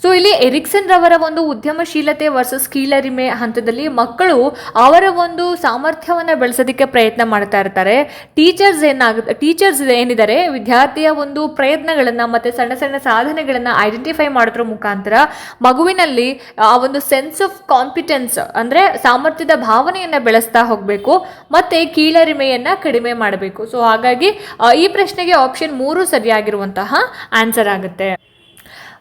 ಸೊ ಇಲ್ಲಿ ಎರಿಕ್ಸನ್ ರವರ ಒಂದು ಉದ್ಯಮಶೀಲತೆ ವರ್ಸಸ್ ಕೀಳರಿಮೆ ಹಂತದಲ್ಲಿ ಮಕ್ಕಳು ಅವರ ಒಂದು ಸಾಮರ್ಥ್ಯವನ್ನು ಬೆಳೆಸೋದಕ್ಕೆ ಪ್ರಯತ್ನ ಮಾಡ್ತಾ ಇರ್ತಾರೆ. ಟೀಚರ್ಸ್ ಏನಾಗುತ್ತೆ ಟೀಚರ್ಸ್ ಏನಿದ್ದಾರೆ, ವಿದ್ಯಾರ್ಥಿಯ ಒಂದು ಪ್ರಯತ್ನಗಳನ್ನು ಮತ್ತು ಸಣ್ಣ ಸಣ್ಣ ಸಾಧನೆಗಳನ್ನು ಐಡೆಂಟಿಫೈ ಮಾಡೋದ್ರ ಮುಖಾಂತರ ಮಗುವಿನಲ್ಲಿ ಆ ಒಂದು ಸೆನ್ಸ್ ಆಫ್ ಕಾಂಪಿಟೆನ್ಸ್ ಅಂದರೆ ಸಾಮರ್ಥ್ಯದ ಭಾವನೆಯನ್ನು ಬೆಳೆಸ್ತಾ ಹೋಗಬೇಕು, ಮತ್ತು ಕೀಳರಿಮೆಯನ್ನು ಕಡಿಮೆ ಮಾಡಬೇಕು. ಸೊ ಹಾಗಾಗಿ ಈ ಪ್ರಶ್ನೆಗೆ ಆಪ್ಷನ್ ಮೂರು ಸರಿಯಾಗಿರುವಂತಹ ಆನ್ಸರ್ ಆಗುತ್ತೆ.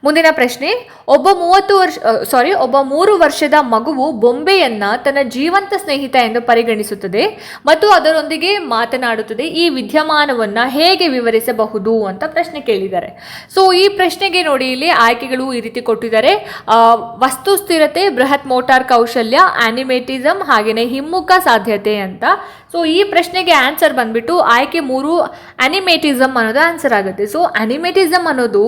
ಮುಂದಿನ ಪ್ರಶ್ನೆ, ಒಬ್ಬ ಮೂವತ್ತು ವರ್ಷ ಸಾರಿ ಒಬ್ಬ ಮೂರು ವರ್ಷದ ಮಗುವು ಬೊಂಬೆಯನ್ನ ತನ್ನ ಜೀವಂತ ಸ್ನೇಹಿತ ಎಂದು ಪರಿಗಣಿಸುತ್ತದೆ ಮತ್ತು ಅದರೊಂದಿಗೆ ಮಾತನಾಡುತ್ತದೆ, ಈ ವಿದ್ಯಮಾನವನ್ನ ಹೇಗೆ ವಿವರಿಸಬಹುದು ಅಂತ ಪ್ರಶ್ನೆ ಕೇಳಿದ್ದಾರೆ. ಸೊ ಈ ಪ್ರಶ್ನೆಗೆ ನೋಡಿ ಇಲ್ಲಿ ಆಯ್ಕೆಗಳು ಈ ರೀತಿ ಕೊಟ್ಟಿದ್ದಾರೆ. ವಸ್ತು ಸ್ಥಿರತೆ ಬೃಹತ್ ಮೋಟಾರ್ ಕೌಶಲ್ಯ ಆನಿಮೇಟಿಸಮ್ ಹಾಗೆಯೇ ಹಿಮ್ಮುಖ ಸಾಧ್ಯತೆ ಅಂತ ಸೊ ಈ ಪ್ರಶ್ನೆಗೆ ಆನ್ಸರ್ ಬಂದ್ಬಿಟ್ಟು ಆಯ್ಕೆ ಮೂರು ಅನಿಮೇಟಿಸಮ್ ಅನ್ನೋದು ಆನ್ಸರ್ ಆಗುತ್ತೆ. ಸೊ ಅನಿಮೇಟಿಸಮ್ ಅನ್ನೋದು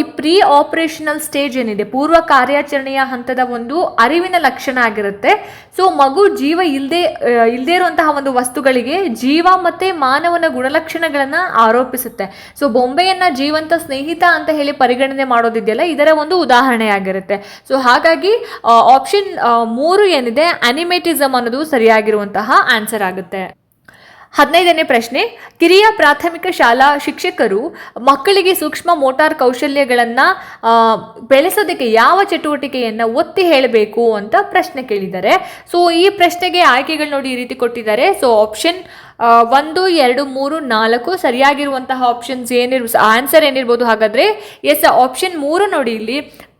ಈ ಪ್ರೀ ಆಪರೇಷನಲ್ ಸ್ಟೇಜ್ ಏನಿದೆ, ಪೂರ್ವ ಕಾರ್ಯಾಚರಣೆಯ ಹಂತದ ಒಂದು ಅರಿವಿನ ಲಕ್ಷಣ ಆಗಿರುತ್ತೆ. ಸೊ ಮಗು ಜೀವ ಇಲ್ಲದೆ ಇಲ್ಲದೇ ಇರುವಂತಹ ಒಂದು ವಸ್ತುಗಳಿಗೆ ಜೀವ ಮತ್ತೆ ಮಾನವನ ಗುಣಲಕ್ಷಣಗಳನ್ನು ಆರೋಪಿಸುತ್ತೆ. ಸೊ ಬೊಂಬೆಯನ್ನು ಜೀವಂತ ಸ್ನೇಹಿತ ಅಂತ ಹೇಳಿ ಪರಿಗಣನೆ ಮಾಡೋದಿದೆಯಲ್ಲ, ಇದರ ಒಂದು ಉದಾಹರಣೆ ಆಗಿರುತ್ತೆ. ಸೊ ಹಾಗಾಗಿ ಆಪ್ಷನ್ ಮೂರು ಏನಿದೆ ಅನಿಮೇಟಿಸಮ್ ಅನ್ನೋದು ಸರಿಯಾಗಿರುವಂತಹ ಆನ್ಸರ್ ಆಗುತ್ತೆ. ಹದಿನೈದನೇ ಪ್ರಶ್ನೆ, ಕಿರಿಯ ಪ್ರಾಥಮಿಕ ಶಾಲಾ ಶಿಕ್ಷಕರು ಮಕ್ಕಳಿಗೆ ಸೂಕ್ಷ್ಮ ಮೋಟಾರ್ ಕೌಶಲ್ಯಗಳನ್ನು ಬೆಳೆಸೋದಕ್ಕೆ ಯಾವ ಚಟುವಟಿಕೆಯನ್ನು ಒತ್ತಿ ಹೇಳಬೇಕು ಅಂತ ಪ್ರಶ್ನೆ ಕೇಳಿದ್ದಾರೆ. ಸೊ ಈ ಪ್ರಶ್ನೆಗೆ ಆಯ್ಕೆಗಳು ನೋಡಿ ಈ ರೀತಿ ಕೊಟ್ಟಿದ್ದಾರೆ. ಸೊ ಆಪ್ಷನ್ ಒಂದು, ಎರಡು, ಮೂರು, ನಾಲ್ಕು ಸರಿಯಾಗಿರುವಂತಹ ಆಪ್ಷನ್ಸ್ ಏನಿರ್ ಆನ್ಸರ್ ಏನಿರ್ಬೋದು ಹಾಗಾದರೆ ಎಸ್ ಆಪ್ಷನ್ ಮೂರು ನೋಡಿ ಇಲ್ಲಿ.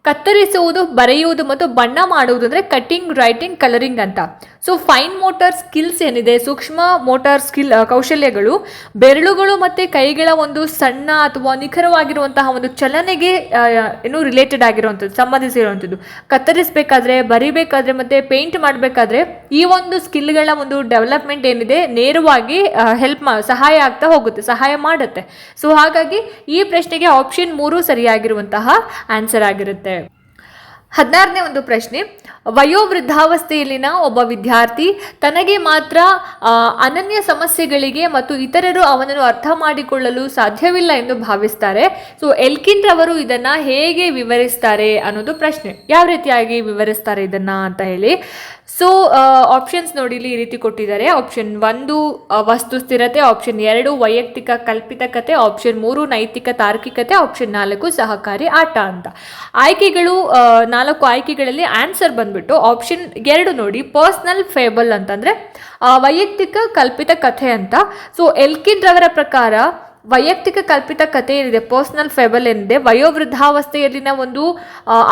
ಕತ್ತರಿಸುವುದು, ಬರೆಯುವುದು ಮತ್ತು ಬಣ್ಣ ಮಾಡುವುದು ಅಂದರೆ ಕಟ್ಟಿಂಗ್ ರೈಟಿಂಗ್ ಕಲರಿಂಗ್ ಅಂತ. ಸೊ ಫೈನ್ ಮೋಟಾರ್ ಸ್ಕಿಲ್ಸ್ ಏನಿದೆ? ಸೂಕ್ಷ್ಮ ಮೋಟಾರ್ ಸ್ಕಿಲ್ ಕೌಶಲ್ಯಗಳು ಬೆರಳುಗಳು ಮತ್ತು ಕೈಗಳ ಒಂದು ಸಣ್ಣ ಅಥವಾ ನಿಖರವಾಗಿರುವಂತಹ ಒಂದು ಚಲನೆಗೆ ಏನು ರಿಲೇಟೆಡ್ ಆಗಿರುವಂಥದ್ದು, ಸಂಬಂಧಿಸಿರುವಂಥದ್ದು. ಕತ್ತರಿಸಬೇಕಾದ್ರೆ, ಬರಿಬೇಕಾದ್ರೆ ಮತ್ತು ಪೇಂಟ್ ಮಾಡಬೇಕಾದ್ರೆ ಈ ಒಂದು ಸ್ಕಿಲ್ಗಳ ಒಂದು ಡೆವಲಪ್ಮೆಂಟ್ ಏನಿದೆ, ನೇರವಾಗಿ ಹೆಲ್ಪ್ ಮಾ, ಸಹಾಯ ಆಗ್ತಾ ಹೋಗುತ್ತೆ, ಸಹಾಯ ಮಾಡುತ್ತೆ. ಸೊ ಹಾಗಾಗಿ ಈ ಪ್ರಶ್ನೆಗೆ ಆಪ್ಷನ್ ಮೂರು ಸರಿಯಾಗಿರುವಂತಹ ಆನ್ಸರ್ ಆಗಿರುತ್ತೆ. ಹದಿನಾರನೇ ಒಂದು ಪ್ರಶ್ನೆ. ವಯೋವೃದ್ಧಾವಸ್ಥೆಯಲ್ಲಿನ ಒಬ್ಬ ವಿದ್ಯಾರ್ಥಿ ತನಗೆ ಮಾತ್ರ ಅನನ್ಯ ಸಮಸ್ಯೆಗಳಿಗೆ ಮತ್ತು ಇತರರು ಅವನನ್ನು ಅರ್ಥ ಮಾಡಿಕೊಳ್ಳಲು ಸಾಧ್ಯವಿಲ್ಲ ಎಂದು ಭಾವಿಸ್ತಾರೆ. ಸೊ ಎಲ್ಕಿನ್ ರವರು ಇದನ್ನ ಹೇಗೆ ವಿವರಿಸ್ತಾರೆ ಅನ್ನೋದು ಪ್ರಶ್ನೆ. ಯಾವ ರೀತಿಯಾಗಿ ವಿವರಿಸ್ತಾರೆ ಇದನ್ನ ಅಂತ ಹೇಳಿ. ಸೊ ಆಪ್ಷನ್ಸ್ ನೋಡಿ ಇಲ್ಲಿ ಈ ರೀತಿ ಕೊಟ್ಟಿದ್ದಾರೆ. ಆಪ್ಷನ್ ಒಂದು ವಸ್ತು ಸ್ಥಿರತೆ ಆಪ್ಷನ್ ಎರಡು, ವೈಯಕ್ತಿಕ ಕಲ್ಪಿತ ಕತೆ ಆಪ್ಷನ್ ಮೂರು, ನೈತಿಕ ತಾರ್ಕಿಕತೆ ಆಪ್ಷನ್ ನಾಲ್ಕು, ಸಹಕಾರಿ ಆಟ ಅಂತ. ಆಯ್ಕೆಗಳು ನಾಲ್ಕು ಆಯ್ಕೆಗಳಲ್ಲಿ ಆನ್ಸರ್ ಬಂದ್ಬಿಟ್ಟು ಆಪ್ಷನ್ ಎರಡು ನೋಡಿ ಪರ್ಸ್ನಲ್ ಫೇಬಲ್ ಅಂತಂದ್ರೆ ವೈಯಕ್ತಿಕ ಕಲ್ಪಿತ ಕಥೆ ಅಂತ. ಸೊ ಎಲ್ಕಿನ್ ರವರ ಪ್ರಕಾರ ವೈಯಕ್ತಿಕ ಕಲ್ಪಿತ ಕಥೆ ಏನಿದೆ ಪರ್ಸ್ನಲ್ ಫೆಬಲ್ ಏನಿದೆ, ವಯೋವೃದ್ಧಾವಸ್ಥೆಯಲ್ಲಿನ ಒಂದು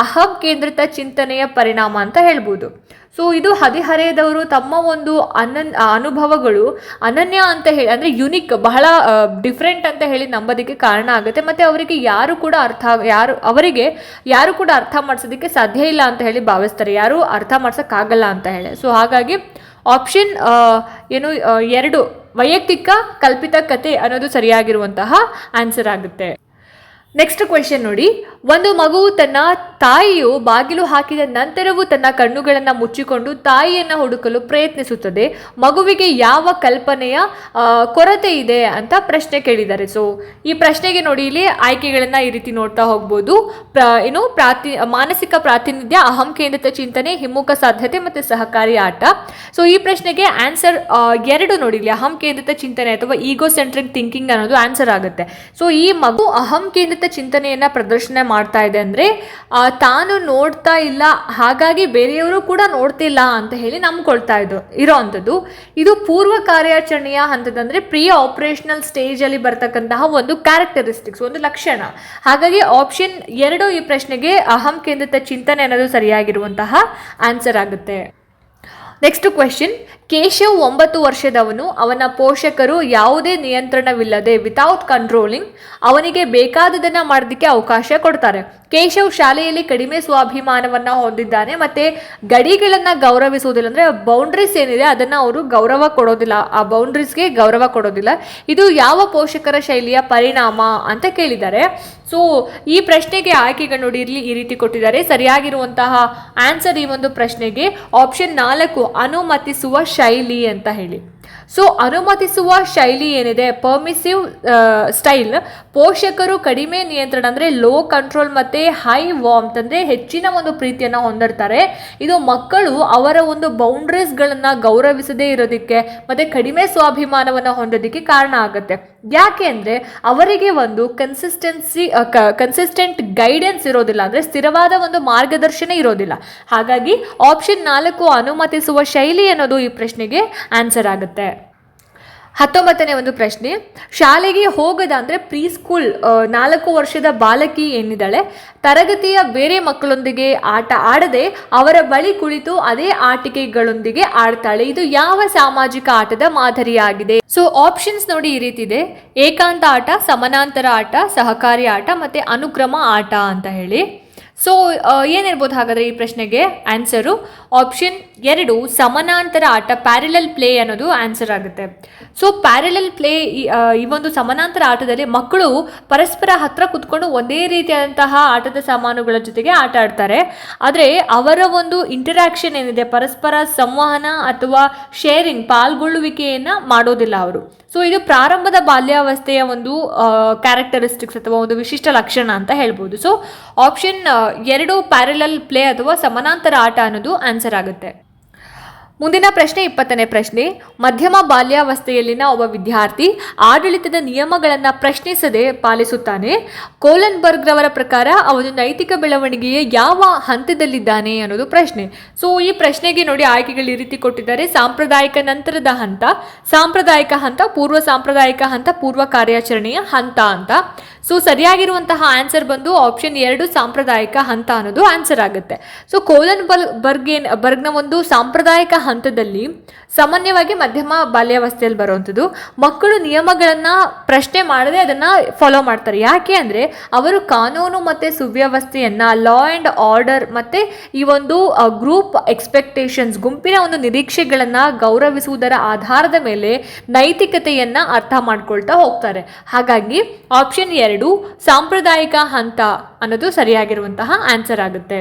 ಅಹಂ ಕೇಂದ್ರಿತ ಚಿಂತನೆಯ ಪರಿಣಾಮ ಅಂತ ಹೇಳ್ಬೋದು. ಸೊ ಇದು ಹದಿಹರೆಯದವರು ತಮ್ಮ ಒಂದು ಅನನ್ ಅನುಭವಗಳು, ಅನನ್ಯ ಅಂತ ಹೇಳಿ, ಅಂದರೆ ಯುನಿಕ್ ಬಹಳ ಡಿಫ್ರೆಂಟ್ ಅಂತ ಹೇಳಿ ನಂಬೋದಕ್ಕೆ ಕಾರಣ ಆಗುತ್ತೆ. ಮತ್ತು ಅವರಿಗೆ ಯಾರು ಕೂಡ ಅರ್ಥ ಯಾರು, ಅವರಿಗೆ ಯಾರು ಕೂಡ ಅರ್ಥ ಮಾಡಿಸೋದಕ್ಕೆ ಸಾಧ್ಯ ಇಲ್ಲ ಅಂತ ಹೇಳಿ ಭಾವಿಸ್ತಾರೆ. ಯಾರು ಅರ್ಥ ಮಾಡ್ಸೋಕ್ಕಾಗಲ್ಲ ಅಂತ ಹೇಳಿ. ಸೊ ಹಾಗಾಗಿ ಆಪ್ಷನ್ ಏನು ಎರಡು ವೈಯಕ್ತಿಕ ಕಲ್ಪಿತ ಕತೆ ಅನ್ನೋದು ಸರಿಯಾಗಿರುವಂತಹ ಆನ್ಸರ್ ಆಗುತ್ತೆ. ನೆಕ್ಸ್ಟ್ ಕ್ವೆಶನ್ ನೋಡಿ. ಒಂದು ಮಗು ತನ್ನ ತಾಯಿಯು ಬಾಗಿಲು ಹಾಕಿದ ನಂತರವೂ ತನ್ನ ಕಣ್ಣುಗಳನ್ನು ಮುಚ್ಚಿಕೊಂಡು ತಾಯಿಯನ್ನು ಹುಡುಕಲು ಪ್ರಯತ್ನಿಸುತ್ತದೆ. ಮಗುವಿಗೆ ಯಾವ ಕಲ್ಪನೆಯ ಕೊರತೆ ಇದೆ ಅಂತ ಪ್ರಶ್ನೆ ಕೇಳಿದ್ದಾರೆ. ಸೊ ಈ ಪ್ರಶ್ನೆಗೆ ನೋಡಿ ಇಲ್ಲಿ ಆಯ್ಕೆಗಳನ್ನು ಈ ರೀತಿ ನೋಡ್ತಾ ಹೋಗ್ಬೋದು. ಏನು ಪ್ರಾತಿ, ಮಾನಸಿಕ ಪ್ರಾತಿನಿಧ್ಯ ಅಹಂ ಕೇಂದ್ರಿತ ಚಿಂತನೆ, ಹಿಮ್ಮುಖ ಸಾಧ್ಯತೆ ಮತ್ತು ಸಹಕಾರಿ ಆಟ. ಸೊ ಈ ಪ್ರಶ್ನೆಗೆ ಆನ್ಸರ್ ಎರಡು ನೋಡಿ ಇಲ್ಲಿ. ಅಹಂ ಕೇಂದ್ರಿತ ಚಿಂತನೆ ಅಥವಾ ಈಗೋ ಸೆಂಟ್ರಿಕ್ ಥಿಂಕಿಂಗ್ ಅನ್ನೋದು ಆನ್ಸರ್ ಆಗುತ್ತೆ. ಸೊ ಈ ಮಗು ಅಹಂ ಕೇಂದ್ರಿತ ಚಿಂತನೆಯನ್ನ ಪ್ರದರ್ಶನ ಮಾಡ್ತಾ ಇದೆ ಅಂದ್ರೆ ತಾನು ನೋಡ್ತಾ ಇಲ್ಲ, ಹಾಗಾಗಿ ಬೇರೆಯವರು ಕೂಡ ನೋಡ್ತಿಲ್ಲ ಅಂತ ಹೇಳಿ ನಂಬ್ಕೊಳ್ತಾ ಇದ್ದು ಇರೋ ಅಂಥದ್ದು. ಇದು ಪೂರ್ವ ಕಾರ್ಯಾಚರಣೆಯ ಹಂತದಂದ್ರೆ ಪ್ರಿಯ ಆಪರೇಷನಲ್ ಸ್ಟೇಜ್ ಅಲ್ಲಿ ಬರ್ತಕ್ಕಂತಹ ಒಂದು ಕ್ಯಾರೆಕ್ಟರಿಸ್ಟಿಕ್ಸ್ ಒಂದು ಲಕ್ಷಣ. ಹಾಗಾಗಿ ಆಪ್ಷನ್ ಎರಡು ಈ ಪ್ರಶ್ನೆಗೆ ಅಹಂ ಕೇಂದ್ರಿತ ಚಿಂತನೆ ಅನ್ನೋದು ಸರಿಯಾಗಿರುವಂತಹ ಆನ್ಸರ್ ಆಗುತ್ತೆ. ನೆಕ್ಸ್ಟ್ ಕ್ವೆಶನ್ ಕೇಶವ್ ಒಂಬತ್ತು ವರ್ಷದವನು. ಅವನ ಪೋಷಕರು ಯಾವುದೇ ನಿಯಂತ್ರಣವಿಲ್ಲದೆ ವಿತೌಟ್ ಕಂಟ್ರೋಲಿಂಗ್ ಅವನಿಗೆ ಬೇಕಾದದನ್ನ ಮಾಡೋದಕ್ಕೆ ಅವಕಾಶ ಕೊಡ್ತಾರೆ. ಕೇಶವ್ ಶಾಲೆಯಲ್ಲಿ ಕಡಿಮೆ ಸ್ವಾಭಿಮಾನವನ್ನ ಹೊಂದಿದ್ದಾನೆ ಮತ್ತೆ ಗಡಿಗಳನ್ನ ಗೌರವಿಸುವುದಿಲ್ಲ ಅಂದ್ರೆ ಬೌಂಡ್ರೀಸ್ ಏನಿದೆ ಅದನ್ನ ಅವರು ಗೌರವ ಕೊಡೋದಿಲ್ಲ. ಆ ಬೌಂಡ್ರೀಸ್ಗೆ ಗೌರವ ಕೊಡೋದಿಲ್ಲ. ಇದು ಯಾವ ಪೋಷಕರ ಶೈಲಿಯ ಪರಿಣಾಮ ಅಂತ ಕೇಳಿದ್ದಾರೆ. ಸೊ ಈ ಪ್ರಶ್ನೆಗೆ ಆಯ್ಕೆಗಳು ನೋಡಿ ಇಲ್ಲಿ ಈ ರೀತಿ ಕೊಟ್ಟಿದ್ದಾರೆ. ಸರಿಯಾಗಿರುವಂತಹ ಆನ್ಸರ್ ಈ ಒಂದು ಪ್ರಶ್ನೆಗೆ. ಆಪ್ಷನ್ ನಾಲ್ಕು, ಅನುಮತಿಸುವ ಶೈಲಿ ಅಂತ ಹೇಳಿ. ಸೊ ಅನುಮತಿಸುವ ಶೈಲಿ ಏನಿದೆ? ಪರ್ಮಿಸಿವ್ ಸ್ಟೈಲ್ ಪೋಷಕರು ಕಡಿಮೆ ನಿಯಂತ್ರಣ ಅಂದರೆ ಲೋ ಕಂಟ್ರೋಲ್ ಮತ್ತು ಹೈ ವಾಮ್ತ್ ಅಂದರೆ ಹೆಚ್ಚಿನ ಒಂದು ಪ್ರೀತಿಯನ್ನು ಹೊಂದಿರ್ತಾರೆ. ಇದು ಮಕ್ಕಳು ಅವರ ಒಂದು ಬೌಂಡ್ರೀಸ್ಗಳನ್ನು ಗೌರವಿಸದೇ ಇರೋದಕ್ಕೆ ಮತ್ತು ಕಡಿಮೆ ಸ್ವಾಭಿಮಾನವನ್ನು ಹೊಂದೋದಕ್ಕೆ ಕಾರಣ ಆಗುತ್ತೆ. ಯಾಕೆ ಅಂದರೆ ಅವರಿಗೆ ಒಂದು ಕನ್ಸಿಸ್ಟೆನ್ಸಿ ಕನ್ಸಿಸ್ಟೆಂಟ್ ಗೈಡೆನ್ಸ್ ಇರೋದಿಲ್ಲ ಅಂದರೆ ಸ್ಥಿರವಾದ ಒಂದು ಮಾರ್ಗದರ್ಶನ ಇರೋದಿಲ್ಲ. ಹಾಗಾಗಿ ಆಪ್ಷನ್ ನಾಲ್ಕು ಅನುಮತಿಸುವ ಶೈಲಿ ಅನ್ನೋದು ಈ ಪ್ರಶ್ನೆಗೆ ಆನ್ಸರ್ ಆಗುತ್ತೆ. ಹತ್ತೊಂಬತ್ತನೇ ಒಂದು ಪ್ರಶ್ನೆ, ಶಾಲೆಗೆ ಹೋಗದ ಅಂದರೆ ಪ್ರೀ ಸ್ಕೂಲ್ ನಾಲ್ಕು ವರ್ಷದ ಬಾಲಕಿ ಏನಿದ್ದಾಳೆ? ತರಗತಿಯ ಬೇರೆ ಮಕ್ಕಳೊಂದಿಗೆ ಆಟ ಆಡದೆ ಅವರ ಬಳಿ ಕುಳಿತು ಅದೇ ಆಟಿಕೆಗಳೊಂದಿಗೆ ಆಡ್ತಾಳೆ. ಇದು ಯಾವ ಸಾಮಾಜಿಕ ಆಟದ ಮಾದರಿಯಾಗಿದೆ? ಸೊ ಆಪ್ಷನ್ಸ್ ನೋಡಿ ಈ ರೀತಿ ಇದೆ ಏಕಾಂತ ಆಟ, ಸಮಾನಾಂತರ ಆಟ, ಸಹಕಾರಿ ಆಟ ಮತ್ತೆ ಅನುಕ್ರಮ ಆಟ ಅಂತ ಹೇಳಿ. ಸೊ ಏನಿರ್ಬೋದು ಹಾಗಾದರೆ ಈ ಪ್ರಶ್ನೆಗೆ ಆನ್ಸರು ಆಪ್ಷನ್ ಎರಡು, ಸಮಾನಾಂತರ ಆಟ ಪ್ಯಾರಲಲ್ ಪ್ಲೇ ಅನ್ನೋದು ಆನ್ಸರ್ ಆಗುತ್ತೆ. ಸೊ ಪ್ಯಾರಲಲ್ ಪ್ಲೇ ಈ ಒಂದು ಸಮಾನಾಂತರ ಆಟದಲ್ಲಿ ಮಕ್ಕಳು ಪರಸ್ಪರ ಹತ್ರ ಕುತ್ಕೊಂಡು ಒಂದೇ ರೀತಿಯಾದಂತಹ ಆಟದ ಸಾಮಾನುಗಳ ಜೊತೆಗೆ ಆಟ ಆಡ್ತಾರೆ. ಆದರೆ ಅವರ ಒಂದು ಇಂಟರಾಕ್ಷನ್ ಏನಿದೆ? ಪರಸ್ಪರ ಸಂವಹನ ಅಥವಾ ಶೇರಿಂಗ್ ಪಾಲ್ಗೊಳ್ಳುವಿಕೆಯನ್ನು ಮಾಡೋದಿಲ್ಲ ಅವರು. ಸೊ ಇದು ಪ್ರಾರಂಭದ ಬಾಲ್ಯಾವಸ್ಥೆಯ ಒಂದು ಕ್ಯಾರೆಕ್ಟರಿಸ್ಟಿಕ್ಸ್ ಅಥವಾ ಒಂದು ವಿಶಿಷ್ಟ ಲಕ್ಷಣ ಅಂತ ಹೇಳ್ಬೋದು. ಸೊ ಆಪ್ಷನ್ ಎರಡು ಪ್ಯಾರಲಲ್ ಪ್ಲೇ ಅಥವಾ ಸಮಾನಾಂತರ ಆಟ ಅನ್ನೋದು ಆನ್ಸರ್ ಆಗುತ್ತೆ. ಮುಂದಿನ ಪ್ರಶ್ನೆ ಇಪ್ಪತ್ತನೇ ಪ್ರಶ್ನೆ. ಮಧ್ಯಮ ಬಾಲ್ಯಾವಸ್ಥೆಯಲ್ಲಿನ ಒಬ್ಬ ವಿದ್ಯಾರ್ಥಿ ಆಡಳಿತದ ನಿಯಮಗಳನ್ನು ಪ್ರಶ್ನಿಸದೆ ಪಾಲಿಸುತ್ತಾನೆ. ಕೋಲನ್ಬರ್ಗ್ ರವರ ಪ್ರಕಾರ ಅವನು ನೈತಿಕ ಬೆಳವಣಿಗೆಯ ಯಾವ ಹಂತದಲ್ಲಿದ್ದಾನೆ ಅನ್ನೋದು ಪ್ರಶ್ನೆ. ಸೊ ಈ ಪ್ರಶ್ನೆಗೆ ನೋಡಿ ಆಯ್ಕೆಗಳು ಈ ರೀತಿ ಕೊಟ್ಟಿದ್ದಾರೆ. ಸಾಂಪ್ರದಾಯಿಕ ನಂತರದ ಹಂತ, ಸಾಂಪ್ರದಾಯಿಕ ಹಂತ, ಪೂರ್ವ ಸಾಂಪ್ರದಾಯಿಕ ಹಂತ, ಪೂರ್ವ ಕಾರ್ಯಾಚರಣೆಯ ಹಂತ ಅಂತ. ಸೊ ಸರಿಯಾಗಿರುವಂತಹ ಆನ್ಸರ್ ಬಂದು ಆಪ್ಷನ್ ಎರಡು ಸಾಂಪ್ರದಾಯಿಕ ಹಂತ ಅನ್ನೋದು ಆನ್ಸರ್ ಆಗುತ್ತೆ. ಸೊ ಕೋಲನ್ ಬಲ್ ಬರ್ಗೇನ್ ಬರ್ಗ್ನ ಒಂದು ಸಾಂಪ್ರದಾಯಿಕ ಹಂತದಲ್ಲಿ ಸಾಮಾನ್ಯವಾಗಿ ಮಧ್ಯಮ ಬಾಲ್ಯಾವಸ್ಥೆಯಲ್ಲಿ ಬರುವಂಥದ್ದು. ಮಕ್ಕಳು ನಿಯಮಗಳನ್ನು ಪ್ರಶ್ನೆ ಮಾಡದೆ ಅದನ್ನು ಫಾಲೋ ಮಾಡ್ತಾರೆ. ಯಾಕೆ ಅಂದರೆ ಅವರು ಕಾನೂನು ಮತ್ತು ಸುವ್ಯವಸ್ಥೆಯನ್ನು ಲಾ ಆ್ಯಂಡ್ ಆರ್ಡರ್ ಮತ್ತು ಈ ಒಂದು ಗ್ರೂಪ್ ಎಕ್ಸ್ಪೆಕ್ಟೇಷನ್ಸ್ ಗುಂಪಿನ ಒಂದು ನಿರೀಕ್ಷೆಗಳನ್ನು ಗೌರವಿಸುವುದರ ಆಧಾರದ ಮೇಲೆ ನೈತಿಕತೆಯನ್ನು ಅರ್ಥ ಮಾಡ್ಕೊಳ್ತಾ ಹೋಗ್ತಾರೆ. ಹಾಗಾಗಿ ಆಪ್ಷನ್ ಎರಡು ಸಾಂಪ್ರದಾಯಿಕ ಹಂತ ಅನ್ನೋದು ಸರಿಯಾಗಿರುವಂತಹ ಆನ್ಸರ್ ಆಗುತ್ತೆ.